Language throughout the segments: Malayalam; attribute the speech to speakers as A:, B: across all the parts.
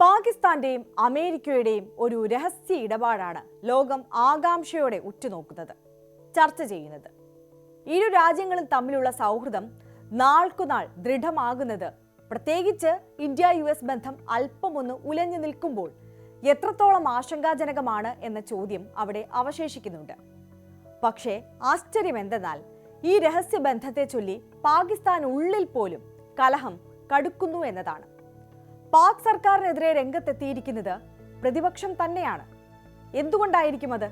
A: പാകിസ്ഥാന്റെയും അമേരിക്കയുടെയും ഒരു രഹസ്യ ഇടപാടാണ് ലോകം ആകാംക്ഷയോടെ ഉറ്റുനോക്കുന്നത് ചർച്ച ചെയ്യുന്നത്. ഇരു രാജ്യങ്ങളും തമ്മിലുള്ള സൗഹൃദം നാൾക്കുനാൾ ദൃഢമാകുന്നത് പ്രത്യേകിച്ച് ഇന്ത്യ യു എസ് ബന്ധം അല്പമൊന്ന് ഉലഞ്ഞു നിൽക്കുമ്പോൾ എത്രത്തോളം ആശങ്കാജനകമാണ് എന്ന ചോദ്യം അവിടെ അവശേഷിക്കുന്നുണ്ട്. പക്ഷേ ആശ്ചര്യം എന്തെന്നാൽ ഈ രഹസ്യ ബന്ധത്തെ ചൊല്ലി പാകിസ്ഥാൻ ഉള്ളിൽ പോലും കലഹം കടുക്കുന്നു എന്നതാണ്. പാക് സർക്കാരിനെതിരെ രംഗത്തെത്തിയിരിക്കുന്നത് പ്രതിപക്ഷം തന്നെയാണ്. എന്തുകൊണ്ടായിരിക്കും അത്?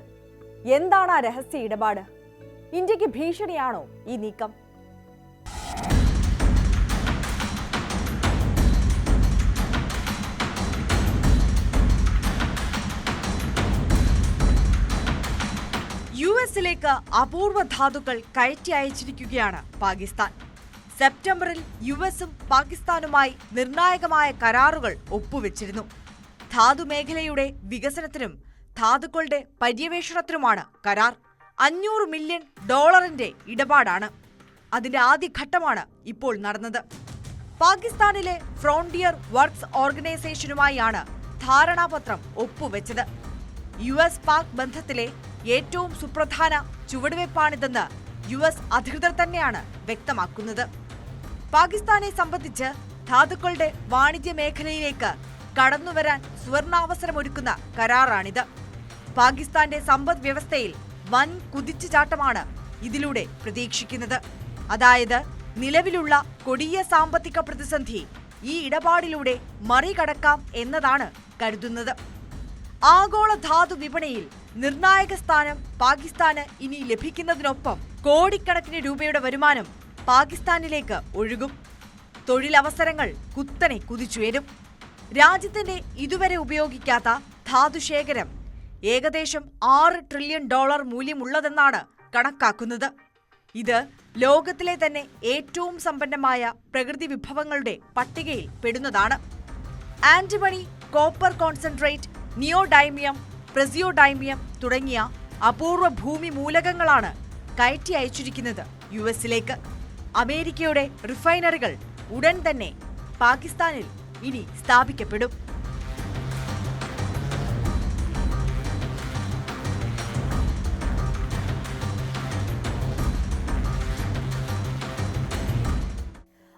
A: എന്താണ് ആ രഹസ്യ ഇടപാട്? ഇന്ത്യയ്ക്ക് ഭീഷണിയാണോ ഈ നീക്കം? യു എസിലേക്ക് അപൂർവ ധാതുക്കൾ കയറ്റി അയച്ചിരിക്കുകയാണ് പാകിസ്ഥാൻ. സെപ്റ്റംബറിൽ യു എസും പാകിസ്ഥാനുമായി നിർണായകമായ കരാറുകൾ ഒപ്പുവെച്ചിരുന്നു. ധാതു മേഖലയുടെ വികസനത്തിനും ധാതുക്കളുടെ പര്യവേഷണത്തിനുമാണ് കരാർ. അഞ്ഞൂറ് മില്യൺ ഡോളറിന്റെ ഇടപാടാണ്. അതിന്റെ ആദ്യഘട്ടമാണ് ഇപ്പോൾ നടന്നത്. പാകിസ്ഥാനിലെ ഫ്രോണ്ടിയർ വർക്ക്സ് ഓർഗനൈസേഷനുമായാണ് ധാരണാപത്രം ഒപ്പുവെച്ചത്. യു എസ് പാക് ബന്ധത്തിലെ ഏറ്റവും സുപ്രധാന ചുവടുവയ്പ്പാണിതെന്ന് യു എസ് അധികൃതർ തന്നെയാണ് വ്യക്തമാക്കുന്നത്. പാകിസ്ഥാനെ സംബന്ധിച്ച് ധാതുക്കളുടെ വാണിജ്യ മേഖലയിലേക്ക് കടന്നുവരാൻ സുവർണാവസരമൊരുക്കുന്ന കരാറാണിത്. പാകിസ്ഥാന്റെ സമ്പദ് വ്യവസ്ഥയിൽ വൻ കുതിച്ചുചാട്ടമാണ് ഇതിലൂടെ പ്രതീക്ഷിക്കുന്നത്. അതായത് നിലവിലുള്ള കൊടിയ സാമ്പത്തിക പ്രതിസന്ധി ഈ ഇടപാടിലൂടെ മറികടക്കാം എന്നതാണ് കരുതുന്നത്. ആഗോള ധാതു വിപണിയിൽ നിർണായക സ്ഥാനം പാകിസ്ഥാന് ഇനി ലഭിക്കുന്നതിനൊപ്പം കോടിക്കണക്കിന് രൂപയുടെ വരുമാനം പാകിസ്ഥാനിലേക്ക് ഒഴുകും. തൊഴിലവസരങ്ങൾ കുത്തനെ കുതിച്ചുയരും. രാജ്യത്തിന്റെ ഇതുവരെ ഉപയോഗിക്കാത്ത ധാതുശേഖരം ഏകദേശം ആറ് ട്രില്യൺ ഡോളർ മൂല്യമുള്ളതെന്നാണ് കണക്കാക്കുന്നത്. ഇത് ലോകത്തിലെ തന്നെ ഏറ്റവും സമ്പന്നമായ പ്രകൃതി വിഭവങ്ങളുടെ പട്ടികയിൽ പെടുന്നതാണ്. Antimony copper concentrate neodymium praseodymium തുടങ്ങിയ അപൂർവ ഭൂമി മൂലകങ്ങളാണ് കയറ്റി അയച്ചിരിക്കുന്നത് യു എസിലേക്ക്. അമേരിക്കയുടെ റിഫൈനറികൾ ഉടൻ തന്നെ പാകിസ്ഥാനിൽ ഇനി സ്ഥാപിക്കപ്പെടും.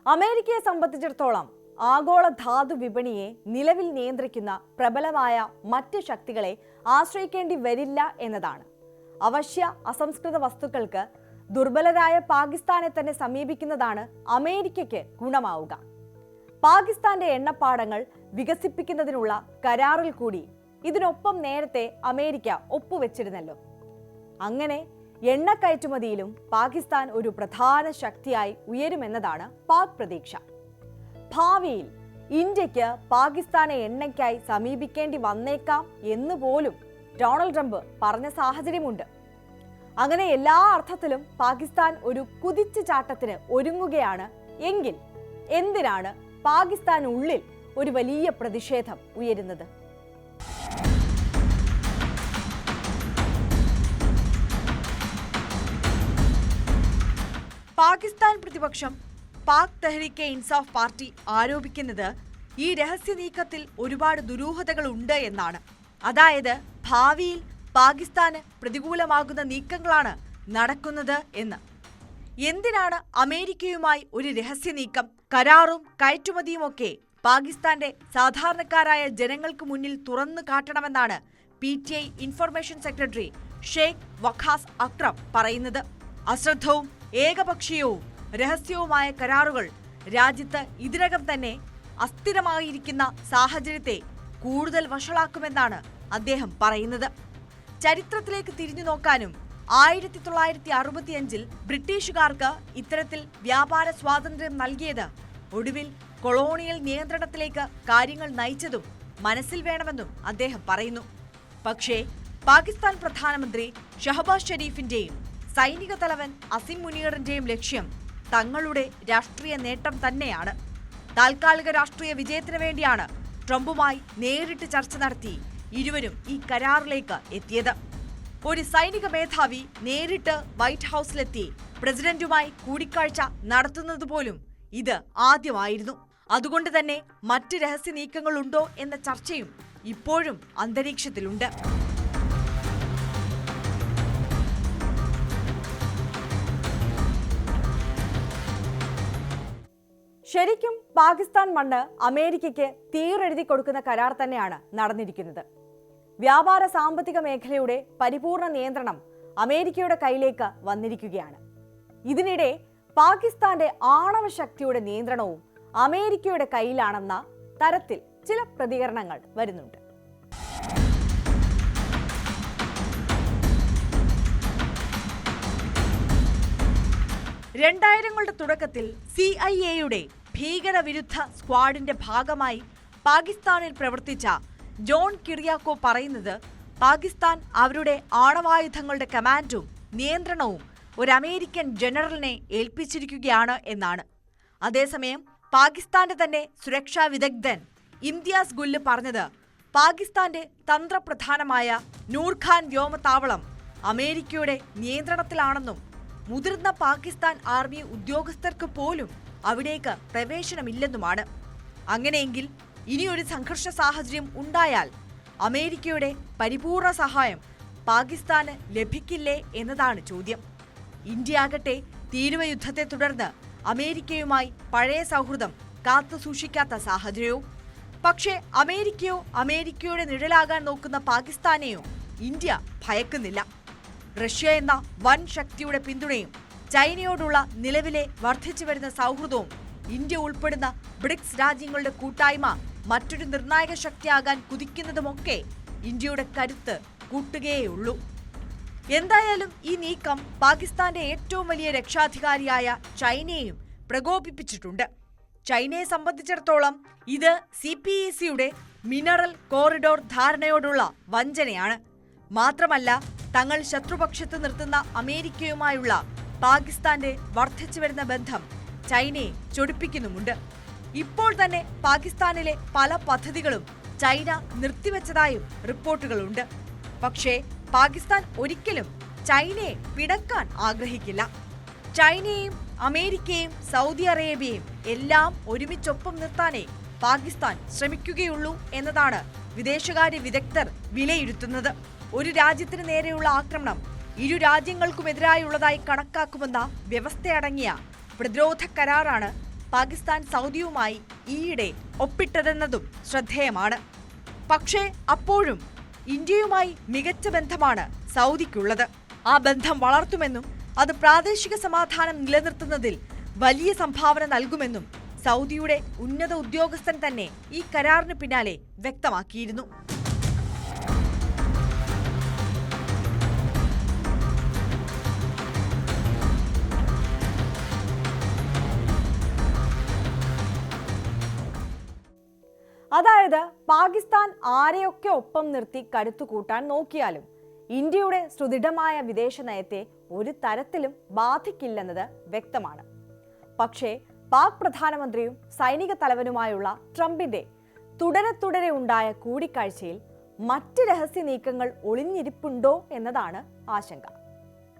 A: അമേരിക്കയെ സംബന്ധിച്ചിടത്തോളം ആഗോള ധാതു വിപണിയെ നിലവിൽ നിയന്ത്രിക്കുന്ന പ്രബലമായ മറ്റ് ശക്തികളെ ആശ്രയിക്കേണ്ടി വരില്ല എന്നതാണ്. അവശ്യ അസംസ്കൃത വസ്തുക്കൾക്ക് ദുർബലരായ പാകിസ്ഥാനെ തന്നെ സമീപിക്കുന്നതാണ് അമേരിക്കയ്ക്ക് ഗുണമാവുക. പാകിസ്ഥാന്റെ എണ്ണപ്പാടങ്ങൾ വികസിപ്പിക്കുന്നതിനുള്ള കരാറിൽ കൂടി ഇതിനൊപ്പം നേരത്തെ അമേരിക്ക ഒപ്പുവെച്ചിരുന്നല്ലോ. അങ്ങനെ എണ്ണ കയറ്റുമതിയിലും പാകിസ്ഥാൻ ഒരു പ്രധാന ശക്തിയായി ഉയരുമെന്നതാണ് പാക് പ്രതീക്ഷ. ഭാവിയിൽ ഇന്ത്യയ്ക്ക് പാകിസ്ഥാനെ എണ്ണയ്ക്കായി സമീപിക്കേണ്ടി വന്നേക്കാം എന്ന് പോലും ഡൊണാൾഡ് ട്രംപ് പറഞ്ഞ സാഹചര്യമുണ്ട്. അങ്ങനെ എല്ലാ അർത്ഥത്തിലും പാകിസ്ഥാൻ ഒരു കുതിച്ചു ചാട്ടത്തിന് ഒരുങ്ങുകയാണ് എങ്കിൽ എന്തിനാണ് പാകിസ്ഥാൻ ഉള്ളിൽ ഒരു വലിയ പ്രതിഷേധം ഉയരുന്നത്? പാകിസ്ഥാൻ പ്രതിപക്ഷം പാക് തെഹ്രീക്കെ ഇൻസാഫ് പാർട്ടി ആരോപിക്കുന്നത് ഈ രഹസ്യ നീക്കത്തിൽ ഒരുപാട് ദുരൂഹതകൾ ഉണ്ട് എന്നാണ്. അതായത് ഭാവിയിൽ പാകിസ്ഥാന് പ്രതികൂലമാകുന്ന നീക്കങ്ങളാണ് നടക്കുന്നത് എന്ന്. എന്തിനാണ് അമേരിക്കയുമായി ഒരു രഹസ്യ നീക്കം? കരാറും കയറ്റുമതിയുമൊക്കെ പാകിസ്ഥാന്റെ സാധാരണക്കാരായ ജനങ്ങൾക്ക് മുന്നിൽ തുറന്നു കാട്ടണമെന്നാണ് P T I information secretary Sheikh Waqas Akram പറയുന്നത്. അശ്രദ്ധവും ഏകപക്ഷീയവും രഹസ്യവുമായ കരാറുകൾ രാജ്യത്ത് ഇതിനകം തന്നെ അസ്ഥിരമായിരിക്കുന്ന സാഹചര്യത്തെ കൂടുതൽ വഷളാക്കുമെന്നാണ് അദ്ദേഹം പറയുന്നത്. ചരിത്രത്തിലേക്ക് തിരിഞ്ഞു നോക്കാനും ആയിരത്തി തൊള്ളായിരത്തി അറുപത്തിയഞ്ചിൽ ബ്രിട്ടീഷുകാർക്ക് ഇത്തരത്തിൽ വ്യാപാര സ്വാതന്ത്ര്യം നൽകിയത് ഒടുവിൽ കൊളോണിയൽ നിയന്ത്രണത്തിലേക്ക് കാര്യങ്ങൾ നയിച്ചതും മനസ്സിൽ വേണമെന്നും അദ്ദേഹം പറയുന്നു. പക്ഷേ പാകിസ്ഥാൻ പ്രധാനമന്ത്രി ഷഹബാസ് ഷെരീഫിന്റെയും സൈനിക തലവൻ അസിം മുനീറിന്റെയും ലക്ഷ്യം തങ്ങളുടെ രാഷ്ട്രീയ നേട്ടം തന്നെയാണ്. താൽക്കാലിക രാഷ്ട്രീയ വിജയത്തിന് വേണ്ടിയാണ് ട്രംപുമായി നേരിട്ട് ചർച്ച നടത്തി ഇരുവരും ഈ കരാറിലേക്ക് എത്തിയത്. ഒരു സൈനിക മേധാവി നേരിട്ട് വൈറ്റ് ഹൗസിലെത്തി പ്രസിഡന്റുമായി കൂടിക്കാഴ്ച നടത്തുന്നത് പോലും ഇത് ആദ്യമായിരുന്നു. അതുകൊണ്ട് തന്നെ മറ്റ് രഹസ്യ നീക്കങ്ങളുണ്ടോ എന്ന ചർച്ചയും ഇപ്പോഴും അന്തരീക്ഷത്തിലുണ്ട്. ശരിക്കും പാകിസ്ഥാൻ മണ്ണ് അമേരിക്കയ്ക്ക് തീരെഴുതി കൊടുക്കുന്ന കരാർ തന്നെയാണ് നടന്നിരിക്കുന്നത്. വ്യാപാര സാമ്പത്തിക മേഖലയുടെ പരിപൂർണ നിയന്ത്രണം അമേരിക്കയുടെ കയ്യിലേക്ക് വന്നിരിക്കുകയാണ്. ഇതിനിടെ പാകിസ്ഥാന്റെ ആണവ ശക്തിയുടെ നിയന്ത്രണവും അമേരിക്കയുടെ കയ്യിലാണെന്ന തരത്തിൽ ചില പ്രതികരണങ്ങൾ വരുന്നുണ്ട്. രണ്ടായിരങ്ങളുടെ തുടക്കത്തിൽ സി ഐ എയുടെ ഭീകരവിരുദ്ധ സ്ക്വാഡിന്റെ ഭാഗമായി പാകിസ്ഥാനിൽ പ്രവർത്തിച്ച ജോൺ കിറിയാക്കോ പറയുന്നത് പാകിസ്ഥാൻ അവരുടെ ആണവായുധങ്ങളുടെ കമാൻഡും നിയന്ത്രണവും ഒരു അമേരിക്കൻ ജനറലിനെ ഏൽപ്പിച്ചിരിക്കുകയാണ് എന്നാണ്. അതേസമയം പാകിസ്ഥാന്റെ തന്നെ സുരക്ഷാ വിദഗ്ധൻ ഇംതിയാസ് ഗുല്ല് പറഞ്ഞത് പാകിസ്ഥാന്റെ തന്ത്രപ്രധാനമായ നൂർഖാൻ വ്യോമത്താവളം അമേരിക്കയുടെ നിയന്ത്രണത്തിലാണെന്നും മുതിർന്ന പാകിസ്ഥാൻ ആർമി ഉദ്യോഗസ്ഥർക്ക് പോലും അവിടേക്ക് പ്രവേശനമില്ലെന്നുമാണ്. അങ്ങനെയെങ്കിൽ ഇനിയൊരു സംഘർഷ സാഹചര്യം ഉണ്ടായാൽ അമേരിക്കയുടെ പരിപൂർണ സഹായം പാകിസ്ഥാന് ലഭിക്കില്ലേ എന്നതാണ് ചോദ്യം. ഇന്ത്യ ആകട്ടെ തീരുവ യുദ്ധത്തെ തുടർന്ന് അമേരിക്കയുമായി പഴയ സൗഹൃദം കാത്തു സൂക്ഷിക്കാത്ത സാഹചര്യവും പക്ഷേ അമേരിക്കയോ അമേരിക്കയുടെ നിഴലാകാൻ നോക്കുന്ന പാകിസ്ഥാനെയോ ഇന്ത്യ ഭയക്കുന്നില്ല. റഷ്യ എന്ന വൻ ശക്തിയുടെ പിന്തുണയും ചൈനയോടുള്ള നിലവിലെ വർദ്ധിച്ചു വരുന്ന സൗഹൃദവും ഇന്ത്യ ഉൾപ്പെടുന്ന ബ്രിക്സ് രാജ്യങ്ങളുടെ കൂട്ടായ്മ മറ്റൊരു നിർണായക ശക്തിയാകാൻ കുതിക്കുന്നതുമൊക്കെ ഇന്ത്യയുടെ കരുത്ത് കൂട്ടുകയേയുള്ളൂ. എന്തായാലും ഈ നീക്കം പാകിസ്ഥാന്റെ ഏറ്റവും വലിയ രക്ഷാധികാരിയായ ചൈനയെയും പ്രകോപിപ്പിച്ചിട്ടുണ്ട്. ചൈനയെ സംബന്ധിച്ചിടത്തോളം ഇത് സി പി ഇ സിയുടെ മിനറൽ കോറിഡോർ ധാരണയോടുള്ള വഞ്ചനയാണ്. മാത്രമല്ല തങ്ങൾ ശത്രുപക്ഷത്ത് നിർത്തുന്ന അമേരിക്കയുമായുള്ള പാകിസ്ഥാന്റെ വർദ്ധിച്ചു വരുന്ന ബന്ധം ചൈനയെ ചൊടിപ്പിക്കുന്നുമുണ്ട്. ഇപ്പോൾ തന്നെ പാകിസ്ഥാനിലെ പല പദ്ധതികളും ചൈന നിർത്തിവെച്ചതായും റിപ്പോർട്ടുകളുണ്ട്. പക്ഷേ പാകിസ്ഥാൻ ഒരിക്കലും ചൈനയെ പിടക്കാൻ ആഗ്രഹിക്കില്ല. ചൈനയെയും അമേരിക്കയും സൗദി അറേബ്യയും എല്ലാം ഒരുമിച്ചൊപ്പം നിർത്താനേ പാകിസ്ഥാൻ ശ്രമിക്കുകയുള്ളൂ എന്നതാണ് വിദേശകാര്യ വിദഗ്ധർ വിലയിരുത്തുന്നത്. ഒരു രാജ്യത്തിന് നേരെയുള്ള ആക്രമണം ഇരു രാജ്യങ്ങൾക്കുമെതിരായുള്ളതായി കണക്കാക്കുമെന്ന വ്യവസ്ഥയടങ്ങിയ പ്രതിരോധ കരാറാണ് പാകിസ്ഥാൻ സൗദിയുമായി ഈയിടെ ഒപ്പിട്ടതെന്നതും ശ്രദ്ധേയമാണ്. പക്ഷേ അപ്പോഴും ഇന്ത്യയുമായി മികച്ച ബന്ധമാണ് സൗദിക്കുള്ളത്. ആ ബന്ധം വളർത്തുമെന്നും അത് പ്രാദേശിക സമാധാനം നിലനിർത്തുന്നതിൽ വലിയ സംഭാവന നൽകുമെന്നും സൗദിയുടെ ഉന്നത ഉദ്യോഗസ്ഥൻ തന്നെ ഈ കരാറിന് പിന്നാലെ വ്യക്തമാക്കിയിരുന്നു. പാകിസ്ഥാൻ ആരെയൊക്കെ ഒപ്പം നിർത്തി കരുത്തു കൂട്ടാൻ നോക്കിയാലും ഇന്ത്യയുടെ സുദൃഢമായ വിദേശ നയത്തെ ഒരു തരത്തിലും ബാധിക്കില്ലെന്നത് വ്യക്തമാണ്. പക്ഷേ പാക് പ്രധാനമന്ത്രിയും സൈനിക തലവനുമായുള്ള ട്രംപിന്റെ തുടരെ തുടരെ ഉണ്ടായ കൂടിക്കാഴ്ചയിൽ മറ്റ് രഹസ്യ നീക്കങ്ങൾ ഒളിഞ്ഞിരിപ്പുണ്ടോ എന്നതാണ് ആശങ്ക.